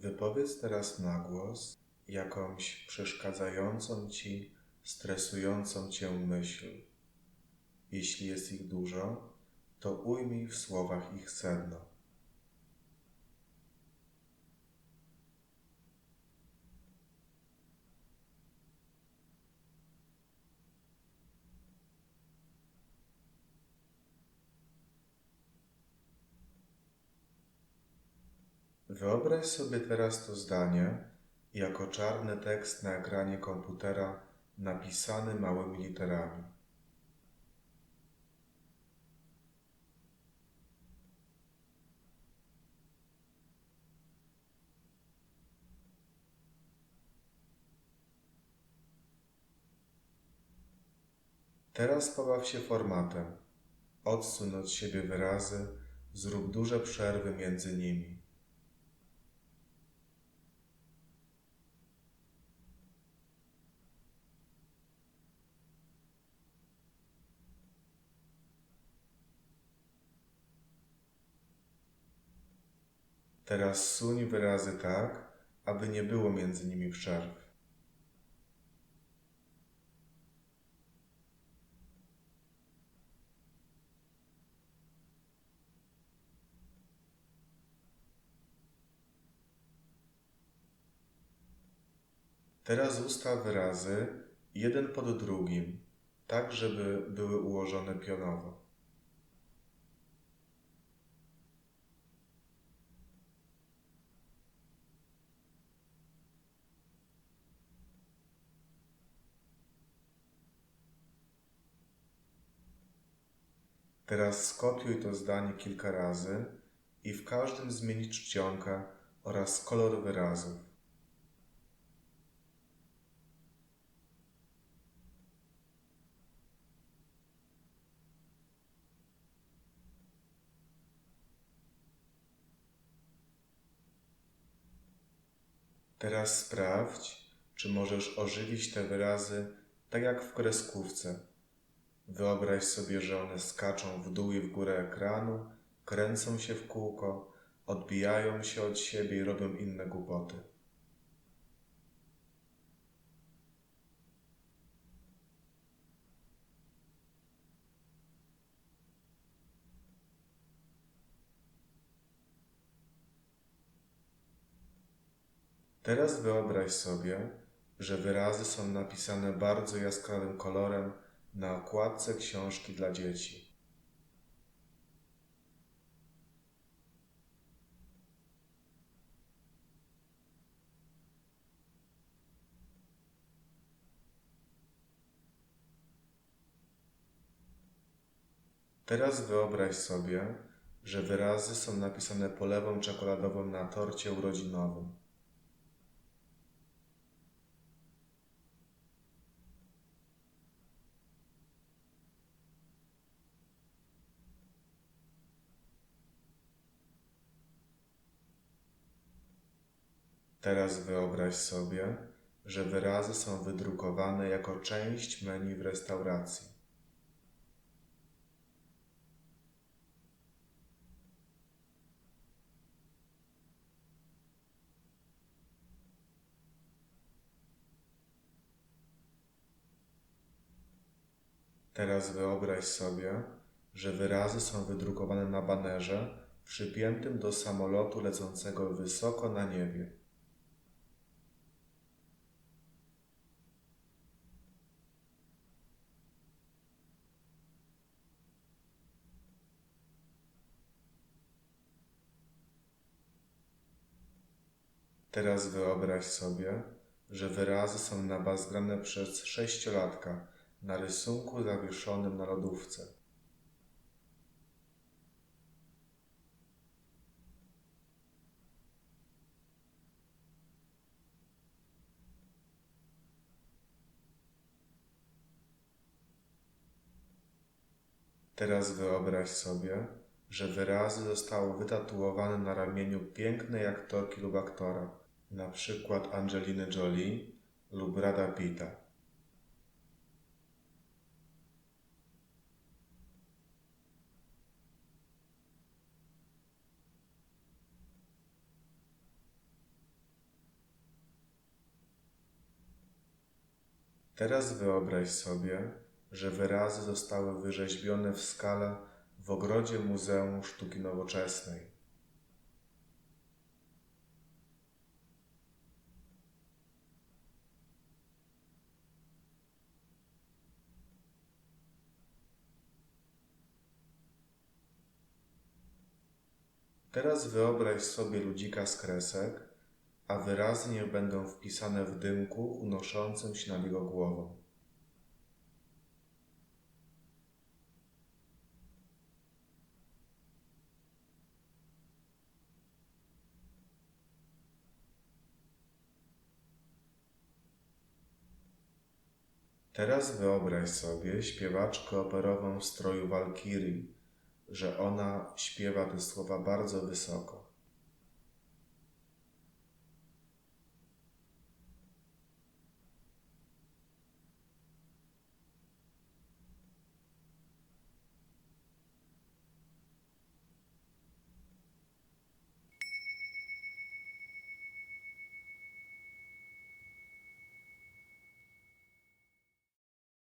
Wypowiedz teraz na głos jakąś przeszkadzającą ci, stresującą cię myśl. Jeśli jest ich dużo, to ujmij w słowach ich sedno. Wyobraź sobie teraz to zdanie jako czarny tekst na ekranie komputera napisany małymi literami. Teraz pobaw się formatem. Odsuń od siebie wyrazy, zrób duże przerwy między nimi. Teraz suń wyrazy tak, aby nie było między nimi przerw. Teraz ustaw wyrazy jeden pod drugim, tak żeby były ułożone pionowo. Teraz skopiuj to zdanie kilka razy i w każdym zmień czcionkę oraz kolor wyrazów. Teraz sprawdź, czy możesz ożywić te wyrazy tak jak w kreskówce. Wyobraź sobie, że one skaczą w dół i w górę ekranu, kręcą się w kółko, odbijają się od siebie i robią inne głupoty. Teraz wyobraź sobie, że wyrazy są napisane bardzo jaskrawym kolorem na okładce książki dla dzieci. Teraz wyobraź sobie, że wyrazy są napisane polewą czekoladową na torcie urodzinowym. Teraz wyobraź sobie, że wyrazy są wydrukowane jako część menu w restauracji. Teraz wyobraź sobie, że wyrazy są wydrukowane na banerze przypiętym do samolotu lecącego wysoko na niebie. Teraz wyobraź sobie, że wyrazy są nabazgrane przez sześciolatka na rysunku zawieszonym na lodówce. Teraz wyobraź sobie, że wyrazy zostały wytatuowane na ramieniu pięknej aktorki lub aktora, na przykład Angeliny Jolie lub Brada Pitta. Teraz wyobraź sobie, że wyrazy zostały wyrzeźbione w skale w ogrodzie Muzeum Sztuki Nowoczesnej. Teraz wyobraź sobie ludzika z kresek, a wyrazy będą wpisane w dymku unoszącym się nad jego głową. Teraz wyobraź sobie śpiewaczkę operową w stroju walkirii, że ona śpiewa te słowa bardzo wysoko.